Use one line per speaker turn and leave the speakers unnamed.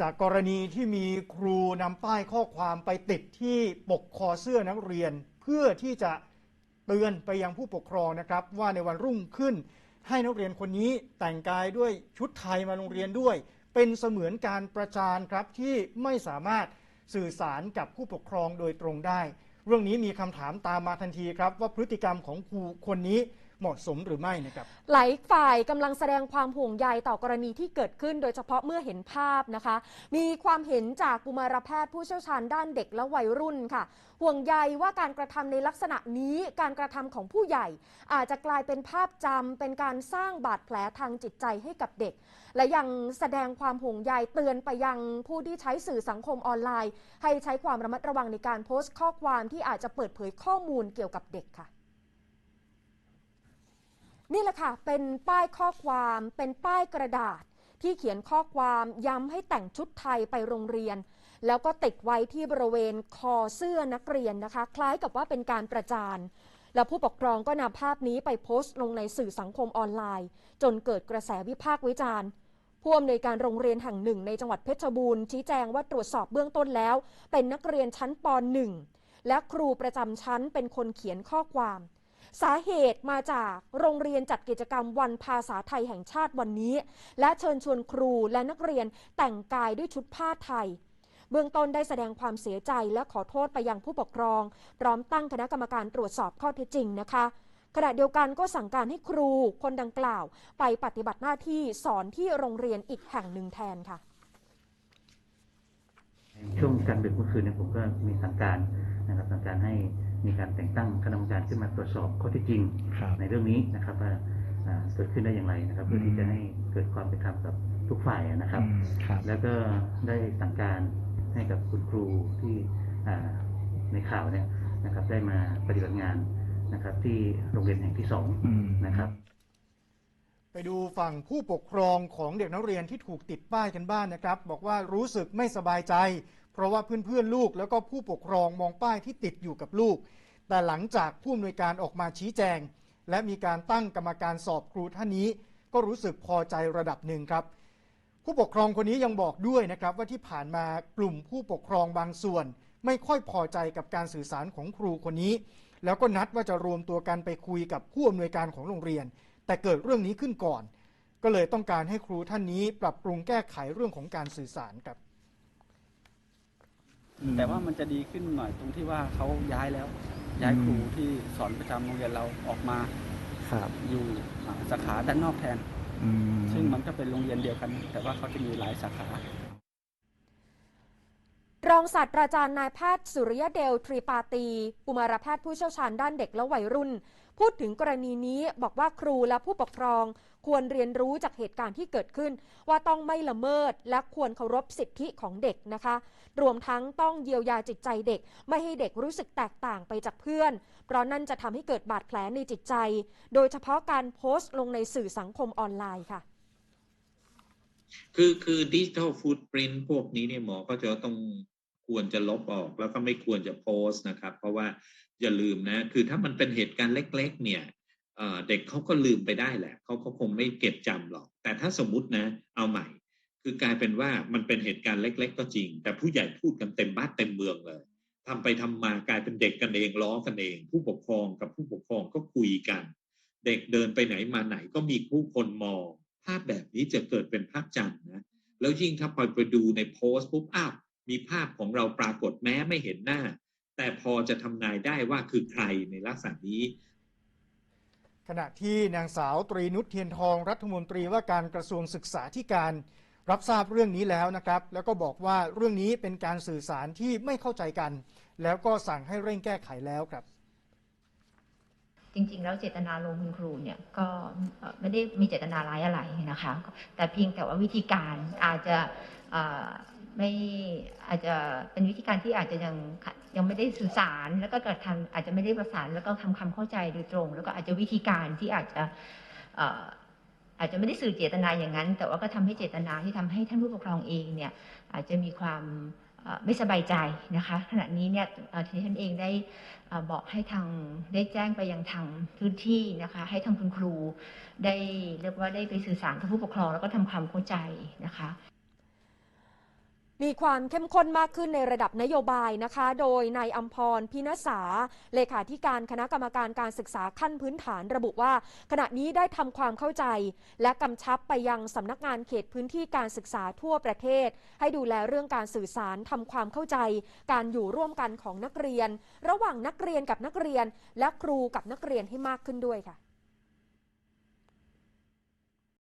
จากกรณีที่มีครูนำป้ายข้อความไปติดที่ปกคอเสื้อนักเรียน เพื่อที่จะเตือนไปยังผู้ปกครองนะครับ ว่าในวันรุ่งขึ้น ให้นักเรียนคนนี้แต่งกายด้วยชุดไทยมาโรงเรียนด้วย เป็นเสมือนการประจานครับที่ไม่สามารถสื่อสารกับผู้ปกครองโดยตรงได้ เรื่องนี้มีคำถามตามมาทันทีครับ ว่าพฤติกรรมของครูคนนี้ เหมาะสมหรือไม่นะครับ
หลายฝ่ายกำลังแสดงความห่วงใยต่อกรณีที่เกิดขึ้น โดยเฉพาะเมื่อเห็นภาพนะคะ มีความเห็นจากกุมารแพทย์ผู้เชี่ยวชาญด้านเด็กและวัยรุ่นค่ะ ห่วงใยว่าการกระทำในลักษณะนี้การกระทำของผู้ใหญ่ อาจจะกลายเป็นภาพจำเป็นการสร้างบาดแผลทางจิตใจให้กับเด็ก และยังแสดงความห่วงใยเตือนไปยังผู้ที่ใช้สื่อสังคมออนไลน์ ให้ใช้ความระมัดระวังในการโพสต์ข้อความที่อาจจะเปิดเผยข้อมูลเกี่ยวกับเด็กค่ะ นี่แหละค่ะ เป็นป้ายข้อความเป็นป้ายกระดาษ ที่เขียนข้อความย้ำให้แต่งชุดไทยไปโรงเรียน แล้วก็ติดไว้ที่บริเวณคอเสื้อนักเรียนนะคะ คล้ายกับว่าเป็นการประจานแล้วผู้ปกครองก็นำภาพนี้ไปโพสต์ลงในสื่อสังคมออนไลน์ จนเกิดกระแสวิพากษ์วิจารณ์ผู้อำนวยการโรงเรียนแห่งหนึ่งในจังหวัดเพชรบูรณ์ชี้แจงว่าตรวจสอบเบื้องต้นแล้ว เป็นนักเรียนชั้นป .1 และครูประจำชั้นเป็นคนเขียนข้อความ สาเหตุมาจากโรงเรียนจัดกิจกรรมวันภาษาไทยแห่งชาติวันนี้ และเชิญชวนครูและนักเรียนแต่งกายด้วยชุดผ้าไทย เบื้องต้นได้แสดงความเสียใจและขอโทษไปยังผู้ปกครอง พร้อมตั้งคณะกรรมการตรวจสอบข้อเท็จจริงนะคะขณะเดียวกันก็สั่งการให้ครูคนดังกล่าว ไปปฏิบัติหน้าที่สอนที่โรงเรียนอีกแห่งหนึ่งแทนค่ะ
ช่วงกลางดึกเมื่อคืนเนี่ยผมก็มีสั่งการนะครับสั่งการให้ มีการแต่งตั้งคณะกรรมการขึ้นมาตรวจสอบข้อเท็จจริง
ครับ
ในเรื่องนี้นะครับว่าอ่าเกิดขึ้นได้อย่างไรนะครับ เพื่อที่จะให้เกิดความเป็นธรรมกับทุกฝ่ายนะครับ
อืมครับ
แล้วก็ได้สั่งการให้กับคุณครูที่อ่าในข่าวเนี่ยนะครับได้มาปฏิบัติงานนะครับที่โรงเรียนแห่งที่สอง
อืม
นะครับ
ไปดูฝั่งผู้ปกครองของเด็กนักเรียนที่ถูกติดป้ายกันบ้านนะครับ บอกว่ารู้สึกไม่สบายใจ เพราะว่าเพื่อนๆลูกแล้วก็ผู้ปกครองมองป้ายที่ติดอยู่กับลูก แต่หลังจากผู้อำนวยการออกมาชี้แจง และมีการตั้งกรรมการสอบครูท่านนี้ ก็รู้สึกพอใจระดับหนึ่งครับ ผู้ปกครองคนนี้ยังบอกด้วยนะครับว่าที่ผ่านมากลุ่มผู้ปกครองบางส่วน ไม่ค่อยพอใจกับการสื่อสารของครูคนนี้ แล้วก็นัดว่าจะรวมตัวกันไปคุยกับผู้อำนวยการของโรงเรียน แต่เกิดเรื่องนี้ขึ้นก่อน ก็เลยต้องการให้ครูท่านนี้ปรับปรุงแก้ไขเรื่องของการสื่อสารครับ
แต่ว่ามันจะดีขึ้นหน่อยตรงที่ว่าเขาย้ายแล้ว ย้ายครูที่สอนประจำโรงเรียนเราออกมา
ครับ
อยู่อ่าสาขาด้านนอกแทน
อืม
ซึ่งมันก็เป็นโรงเรียนเดียวกัน แต่ว่าเขาจะมีหลายสาขา
รองศาสตราจารย์นายแพทย์สุริยเดลทรีปาตีกุมารแพทย์ผู้เชี่ยวชาญด้านเด็กและวัยรุ่น พูดถึงกรณีนี้บอกว่าครูและผู้ปกครอง ควรเรียนรู้จากเหตุการณ์ที่เกิดขึ้น ว่าต้องไม่ละเมิดและควรเคารพสิทธิของเด็กนะคะ รวมทั้งต้องเยียวยาจิตใจเด็ก ไม่ให้เด็กรู้สึกแตกต่างไปจากเพื่อน เพราะนั่นจะทำให้เกิดบาดแผลในจิตใจ โดยเฉพาะการโพสต์ลงในสื่อสังคมออนไลน์ค่ะ
คือคือดิจิทัลฟูดปรินพวกนี้เนี่ยหมอก็จะต้อง ควรจะลบออกแล้วก็ไม่ควรจะโพสต์นะครับ เพราะว่าอย่าลืมนะคือถ้ามันเป็นเหตุการณ์เล็ก ๆ เนี่ยเด็กเขาก็ลืมไปได้แหละเขาเขาคงไม่เก็บจำหรอก แต่ถ้าสมมตินะ เอาใหม่ คือกลายเป็นว่ามันเป็นเหตุการณ์เล็ก ๆ ก็จริง แต่ผู้ใหญ่พูดกันเต็มบ้านเต็มเมืองเลยทำไปทำมากลายเป็นเด็กกันเองล้อกันเอง ผู้ปกครองกับผู้ปกครองก็คุยกัน เด็กเดินไปไหนมาไหนก็มีผู้คนมองภาพแบบนี้จะเกิดเป็นภาพจำนะแล้วยิ่งถ้าพอไปดูในโพสต์ปุ๊บอ้าว มีภาพของเราปรากฏแม้ไม่เห็นหน้า แต่พอจะทำนายได้ว่าคือใครในลักษณะนี้
ขณะที่นางสาวตรีนุชเทียนทองรัฐมนตรีว่าการกระทรวงศึกษาธิการรับทราบเรื่องนี้แล้วนะครับ แล้วก็บอกว่าเรื่องนี้เป็นการสื่อสารที่ไม่เข้าใจกัน แล้วก็สั่งให้เร่งแก้ไขแล้วครับ
จริงๆ แล้วเจตนาลงคุณครูเนี่ยก็เอ่อไม่ได้มีเจตนาร้ายอะไรนะคะ แต่เพียงแต่ว่าวิธีการอาจจะเอ่อ ไม่อาจจะเป็นวิธีการที่อาจจะยังยังไม่ได้สื่อสาร แล้วก็กระทำอาจจะไม่ได้ประสานแล้วก็ทำความเข้าใจโดยตรง แล้วก็อาจจะวิธีการที่อาจจะอาจจะไม่ได้สื่อเจตนาอย่างนั้น แต่ว่าก็ทำให้เจตนาที่ทำให้ท่านผู้ปกครองเองเนี่ยอาจจะมีความไม่สบายใจนะคะ ขณะนี้เนี่ยเอ่อที่ฉันเองได้บอกให้ทางได้แจ้งไปยังทางพื้นที่นะคะ ให้ทางคุณครูได้เรียกว่าได้ไปสื่อสารกับผู้ปกครองแล้วก็ทำความเข้าใจนะคะ
มีความเข้มข้นมากขึ้นในระดับนโยบายนะคะ โดยนายอัมพรพินสาเลขาธิการคณะกรรมการการศึกษาขั้นพื้นฐานระบุว่า ขณะนี้ได้ทำความเข้าใจ และกำชับไปยังสำนักงานเขตพื้นที่การศึกษาทั่วประเทศ ให้ดูแลเรื่องการสื่อสารทำความเข้าใจ การอยู่ร่วมกันของนักเรียน ระหว่างนักเรียนกับนักเรียน และครูกับนักเรียนให้มากขึ้นด้วยค่ะ